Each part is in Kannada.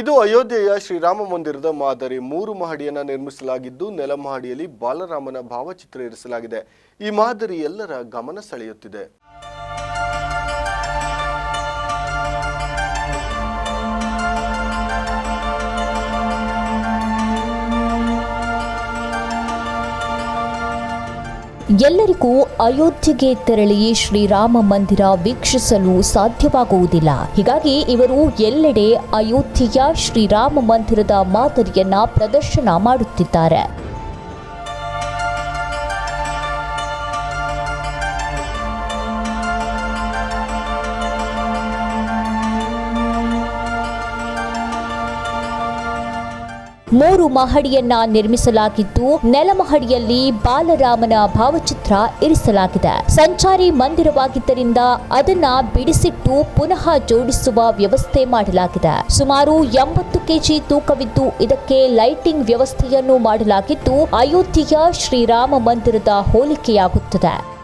ಇದು ಅಯೋಧ್ಯೆಯ ಶ್ರೀರಾಮ ಮಂದಿರದ ಮಾದರಿ. ಮೂರು ಮಹಡಿಯನ್ನು ನಿರ್ಮಿಸಲಾಗಿದ್ದು ನೆಲಮಹಡಿಯಲ್ಲಿ ಬಾಲರಾಮನ ಭಾವಚಿತ್ರ ಇರಿಸಲಾಗಿದೆ. ಈ ಮಾದರಿ ಎಲ್ಲರ ಗಮನ ಸೆಳೆಯುತ್ತಿದೆ. ಎಲ್ಲರಿಗೂ ಅಯೋಧ್ಯೆಗೆ ತೆರಳಿ ಶ್ರೀರಾಮ ಮಂದಿರ ವೀಕ್ಷಿಸಲು ಸಾಧ್ಯವಾಗುವುದಿಲ್ಲ. ಹೀಗಾಗಿ ಇವರು ಎಲ್ಲೆಡೆ ಅಯೋಧ್ಯೆಯ ಶ್ರೀರಾಮ ಮಂದಿರದ ಮಾದರಿಯನ್ನ ಪ್ರದರ್ಶನ ಮಾಡುತ್ತಿದ್ದಾರೆ. ಮೂರು ಮಹಡಿಯನ್ನ ನಿರ್ಮಿಸಲಾಗಿದ್ದು, ನೆಲಮಹಡಿಯಲ್ಲಿ ಬಾಲರಾಮನ ಭಾವಚಿತ್ರ ಇರಿಸಲಾಗಿದೆ. ಸಂಚಾರಿ ಮಂದಿರವಾಗಿದ್ದರಿಂದ ಅದನ್ನ ಬಿಡಿಸಿಟ್ಟು ಪುನಃ ಜೋಡಿಸುವ ವ್ಯವಸ್ಥೆ ಮಾಡಲಾಗಿದೆ. ಸುಮಾರು ಎಂಬತ್ತು ಕೆಜಿ ತೂಕವಿದ್ದು, ಇದಕ್ಕೆ ಲೈಟಿಂಗ್ ವ್ಯವಸ್ಥೆಯನ್ನು ಮಾಡಲಾಗಿದ್ದು, ಅಯೋಧ್ಯೆಯ ಶ್ರೀರಾಮ ಮಂದಿರದ ಹೋಲಿಕೆಯಾಗುತ್ತದೆ.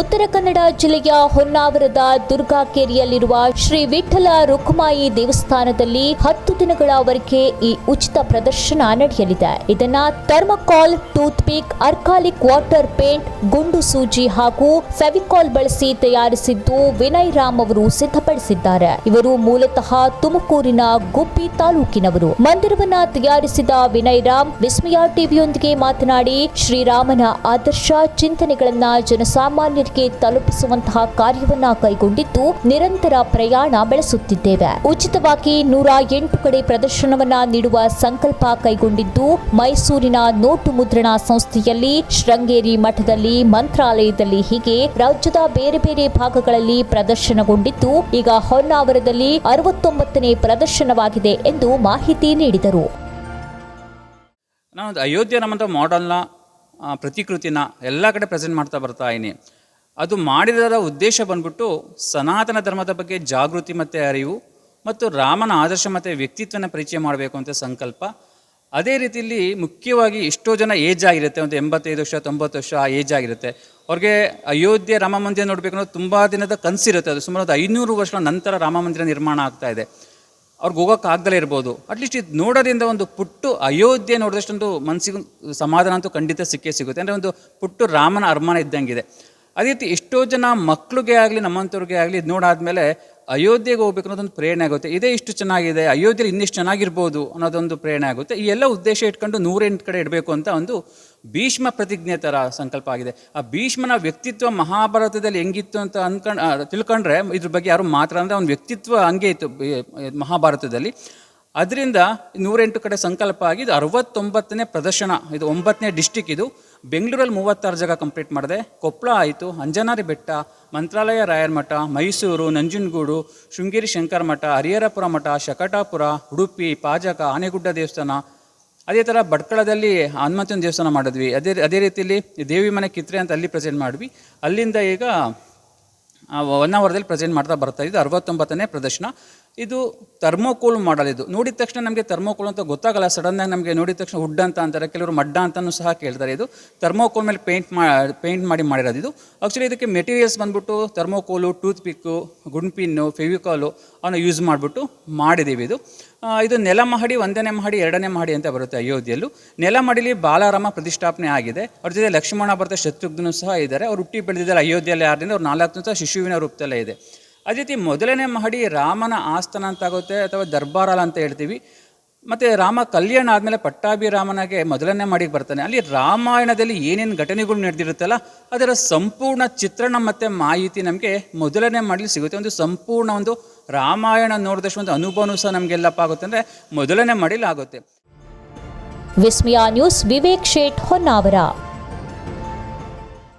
ಉತ್ತರ ಕನ್ನಡ ಜಿಲ್ಲೆಯ ಹೊನ್ನಾವರದ ದುರ್ಗಾಕೇರಿಯಲ್ಲಿರುವ ಶ್ರೀ ವಿಠಲ ರುಕ್ಮಾಯಿ ದೇವಸ್ಥಾನದಲ್ಲಿ ಹತ್ತು ದಿನಗಳವರೆಗೆ ಈ ಉಚಿತ ಪ್ರದರ್ಶನ ನಡೆಯಲಿದೆ. ಇದನ್ನ thermocol toothpick acrylic water paint, ಗುಂಡು ಸೂಜಿ ಹಾಗೂ ಫೆವಿಕಾಲ್ ಬಳಸಿ ತಯಾರಿಸಿದ್ದು ವಿನಯ್ ರಾಮ್ ಅವರು ಸಿದ್ಧಪಡಿಸಿದ್ದಾರೆ. ಇವರು ಮೂಲತಃ ತುಮಕೂರಿನ ಗುಬ್ಬಿ ತಾಲೂಕಿನವರು. ಮಂದಿರವನ್ನ ತಯಾರಿಸಿದ ವಿನಯ್ ರಾಮ್ ವಿಸ್ಮಯ ಟಿವಿಯೊಂದಿಗೆ ಮಾತನಾಡಿ, ಶ್ರೀರಾಮನ ಆದರ್ಶ ಚಿಂತನೆಗಳನ್ನ ಜನಸಾಮಾನ್ಯರಿಗೆ ತಲುಪಿಸುವಂತಹ ಕಾರ್ಯವನ್ನ ಕೈಗೊಂಡಿದ್ದು ನಿರಂತರ ಪ್ರಯಾಣ ಬೆಳೆಸುತ್ತಿದ್ದೇವೆ. ಉಚಿತವಾಗಿ ನೂರ ಎಂಟು ಕಡೆ ಪ್ರದರ್ಶನವನ್ನ ನೀಡುವ ಸಂಕಲ್ಪ ಕೈಗೊಂಡಿದ್ದು ಮೈಸೂರಿನ ನೋಟು ಮುದ್ರಣ ಸಂಸ್ಥೆಯಲ್ಲಿ ಶೃಂಗೇರಿ ಮಠದಲ್ಲಿ, ಮಂತ್ರಾಲಯದಲ್ಲಿ ಹೀಗೆ ರಾಜ್ಯದ ಬೇರೆ ಬೇರೆ ಭಾಗಗಳಲ್ಲಿ ಪ್ರದರ್ಶನಗೊಂಡಿದ್ದು ಈಗ ಹೊನ್ನಾವರದಲ್ಲಿ ಅರವತ್ತೊಂಬತ್ತನೇ ಪ್ರದರ್ಶನವಾಗಿದೆ ಎಂದು ಮಾಹಿತಿ ನೀಡಿದರು. ನಾನು ಅಯೋಧ್ಯೆ ನಮ್ಮಂಥ ಮಾಡೆಲ್ನ ಪ್ರತಿಕೃತಿನ ಎಲ್ಲ ಕಡೆ ಪ್ರೆಸೆಂಟ್ ಮಾಡ್ತಾ ಬರ್ತಾ ಇದ್ದೀನಿ. ಅದು ಮಾಡಿದರ ಉದ್ದೇಶ ಬಂದ್ಬಿಟ್ಟು ಸನಾತನ ಧರ್ಮದ ಬಗ್ಗೆ ಜಾಗೃತಿ ಮತ್ತು ಅರಿವು ಮತ್ತು ರಾಮನ ಆದರ್ಶ ಮತ್ತು ವ್ಯಕ್ತಿತ್ವನ ಪರಿಚಯ ಮಾಡಬೇಕು ಅಂತ ಸಂಕಲ್ಪ. ಅದೇ ರೀತಿಯಲ್ಲಿ ಮುಖ್ಯವಾಗಿ ಎಷ್ಟೋ ಜನ ಏಜ್ ಆಗಿರುತ್ತೆ, ಒಂದು ಎಂಬತ್ತೈದು ವರ್ಷ, ತೊಂಬತ್ತು ವರ್ಷ ಆ ಏಜ್ ಆಗಿರುತ್ತೆ. ಅವ್ರಿಗೆ ಅಯೋಧ್ಯೆ ರಾಮ ಮಂದಿರ ನೋಡಬೇಕು ಅನ್ನೋದು ತುಂಬ ದಿನದ ಕನಸಿರುತ್ತೆ. ಅದು ಸುಮಾರು ಒಂದು ಐನೂರು ವರ್ಷಗಳ ನಂತರ ರಾಮ ಮಂದಿರ ನಿರ್ಮಾಣ ಆಗ್ತಾ ಇದೆ. ಅವ್ರಿಗೆ ಹೋಗೋಕ್ಕಾಗ್ದಲೇ ಇರ್ಬೋದು. ಅಟ್ಲೀಸ್ಟ್ ಇದು ನೋಡೋದ್ರಿಂದ ಒಂದು ಪುಟ್ಟು ಅಯೋಧ್ಯೆ ನೋಡಿದಷ್ಟೊಂದು ಮನಸ್ಸಿಗೆ ಸಮಾಧಾನ ಅಂತೂ ಖಂಡಿತ ಸಿಕ್ಕೇ ಸಿಗುತ್ತೆ. ಅಂದರೆ ಒಂದು ಪುಟ್ಟು ರಾಮನ ಅರಮಾನ ಇದ್ದಂಗಿದೆ. ಅದೇ ರೀತಿ ಎಷ್ಟೋ ಜನ ಮಕ್ಳಿಗೆ ಆಗಲಿ, ನಮ್ಮಂಥವ್ರಿಗೆ ಆಗಲಿ ಇದು ನೋಡಾದ್ಮೇಲೆ ಅಯೋಧ್ಯೆಗೆ ಹೋಗ್ಬೇಕು ಅನ್ನೋದೊಂದು ಪ್ರೇರಣೆ ಆಗುತ್ತೆ. ಇದೇ ಇಷ್ಟು ಚೆನ್ನಾಗಿದೆ, ಅಯೋಧ್ಯೆಲಿ ಇನ್ನಿಷ್ಟು ಚೆನ್ನಾಗಿರ್ಬೋದು ಅನ್ನೋದೊಂದು ಪ್ರೇರಣೆ ಆಗುತ್ತೆ. ಈ ಎಲ್ಲ ಉದ್ದೇಶ ಇಟ್ಕೊಂಡು ನೂರೆಂಟು ಕಡೆ ಇಡಬೇಕು ಅಂತ ಒಂದು ಭೀಷ್ಮ ಪ್ರತಿಜ್ಞೆ ಥರ ಸಂಕಲ್ಪ ಆಗಿದೆ. ಆ ಭೀಷ್ಮನ ವ್ಯಕ್ತಿತ್ವ ಮಹಾಭಾರತದಲ್ಲಿ ಹೆಂಗಿತ್ತು ಅಂತ ಅನ್ಕೊಂಡು ತಿಳ್ಕೊಂಡ್ರೆ ಇದ್ರ ಬಗ್ಗೆ ಯಾರು ಮಾತ್ರ ಅಂದರೆ ಅವ್ನ ವ್ಯಕ್ತಿತ್ವ ಹಂಗೆ ಇತ್ತು ಮಹಾಭಾರತದಲ್ಲಿ. ಅದರಿಂದ ನೂರೆಂಟು ಕಡೆ ಸಂಕಲ್ಪ ಆಗಿ ಇದು ಅರವತ್ತೊಂಬತ್ತನೇ ಪ್ರದರ್ಶನ, ಇದು ಒಂಬತ್ತನೇ ಡಿಸ್ಟಿಕ್ ಇದು. ಬೆಂಗಳೂರಲ್ಲಿ ಮೂವತ್ತಾರು ಜಾಗ ಕಂಪ್ಲೀಟ್ ಮಾಡಿದೆ. ಕೊಪ್ಪಳ ಆಯಿತು, ಅಂಜನಾರಿ ಬೆಟ್ಟ, ಮಂತ್ರಾಲಯ ರಾಯರ ಮಠ, ಮೈಸೂರು, ನಂಜನಗೂಡು, ಶೃಂಗೇರಿ ಶಂಕರ ಮಠ ಹರಿಹರಪುರ ಮಠ, ಶಕಟಾಪುರ, ಉಡುಪಿ, ಪಾಜಕ, ಆನೆಗುಡ್ಡ ದೇವಸ್ಥಾನ. ಅದೇ ಥರ ಭಟ್ಕಳದಲ್ಲಿ ಹನುಮಂತನ ದೇವಸ್ಥಾನ ಮಾಡಿದ್ವಿ. ಅದೇ ಅದೇ ರೀತಿಯಲ್ಲಿ ದೇವಿ ಮನೆ ಕಿತ್ರೆ ಅಂತ ಅಲ್ಲಿ ಪ್ರೆಸೆಂಟ್ ಮಾಡಿದ್ವಿ. ಅಲ್ಲಿಂದ ಈಗ ಒನ್ ಅವರ್ದಲ್ಲಿ ಪ್ರೆಸೆಂಟ್ ಮಾಡ್ತಾ ಬರ್ತಾ ಇದ್ದು ಅರವತ್ತೊಂಬತ್ತನೇ ಪ್ರದರ್ಶನ. ಇದು ಥರ್ಮೋಕೋಲ್ ಮಾಡಲ್ ಇದು. ನೋಡಿದ ತಕ್ಷಣ ನಮಗೆ ಥರ್ಮೋಕೋಲ್ ಅಂತ ಗೊತ್ತಾಗಲ್ಲ. ಸಡನ್ನಾಗಿ ನಮಗೆ ನೋಡಿದ ತಕ್ಷಣ ವುಡ್ ಅಂತ ಅಂತಾರೆ. ಕೆಲವರು ಮಡ್ಡ ಅಂತಲೂ ಸಹ ಕೇಳ್ತಾರೆ ಇದು. ಥರ್ಮೋಕೋಲ್ ಮೇಲೆ ಪೇಂಟ್ ಮಾ ಪೇಂಟ್ ಮಾಡಿ ಮಾಡಿರೋದು ಇದು. ಆ್ಯಕ್ಚುಲಿ ಇದಕ್ಕೆ ಮೆಟೀರಿಯಲ್ಸ್ ಬಂದ್ಬಿಟ್ಟು ಥರ್ಮೋಕೋಲು ಟೂತ್ ಪಿಕ್ಕು ಗುಂಡ್ ಪಿನ್ನು ಫೆವಿಕಾಲು ಅವನ್ನ ಯೂಸ್ ಮಾಡಿಬಿಟ್ಟು ಮಾಡಿದ್ದೀವಿ ಇದು. ಇದು ನೆಲ ಮಹಡಿ, ಒಂದನೇ ಮಹಡಿ, ಎರಡನೇ ಮಹಡಿ ಅಂತ ಬರುತ್ತೆ ಅಯೋಧ್ಯೆಯಲ್ಲೂ. ನೆಲ ಮಹಡಿಲಿ ಬಾಲಾರಾಮ ಪ್ರತಿಷ್ಠಾಪನೆ ಆಗಿದೆ. ಅವ್ರ ಜೊತೆ ಲಕ್ಷ್ಮಣ ಭರತ ಶತ್ರುಘ್ನೂ ಸಹ ಇದ್ದಾರೆ. ಅವ್ರು ಹುಟ್ಟಿ ಬೆಳೆದಿದ್ದಾರೆ ಅಯೋಧ್ಯೆಯಲ್ಲಿ ಆದ್ರಿಂದ ಅವ್ರು ನಾಲ್ಕು ಶಿಶುವಿನ ರೂಪದಲ್ಲೇ ಇದೆ. ಅದೇ ರೀತಿ ಮೊದಲನೇ ಮಹಡಿ ರಾಮನ ಆಸ್ಥಾನ ಅಂತ ಆಗುತ್ತೆ, ಅಥವಾ ದರ್ಬಾರಲ್ ಅಂತ ಹೇಳ್ತೀವಿ. ಮತ್ತು ರಾಮ ಕಲ್ಯಾಣ ಆದಮೇಲೆ ಪಟ್ಟಾಭಿರಾಮನಿಗೆ ಮೊದಲನೇ ಮಾಡಿಗೆ ಬರ್ತಾನೆ. ಅಲ್ಲಿ ರಾಮಾಯಣದಲ್ಲಿ ಏನೇನು ಘಟನೆಗಳು ನಡೆದಿರುತ್ತಲ್ಲ, ಅದರ ಸಂಪೂರ್ಣ ಚಿತ್ರಣ ಮತ್ತು ಮಾಹಿತಿ ನಮಗೆ ಮೊದಲನೇ ಮಾಡಲಿ ಸಿಗುತ್ತೆ. ಒಂದು ಸಂಪೂರ್ಣ ಒಂದು ರಾಮಾಯಣ ನೋಡಿದಷ್ಟು ಒಂದು ಅನುಭವನೂ ಸಹ ನಮಗೆಲ್ಲಪ್ಪ ಆಗುತ್ತೆ. ಅಂದರೆ ಮೊದಲನೇ ಮಾಡಿಲಾಗುತ್ತೆ ವಿಸ್ಮಯ ನ್ಯೂಸ್, ವಿವೇಕ್ ಶೇಟ್, ಹೊನ್ನಾವರ.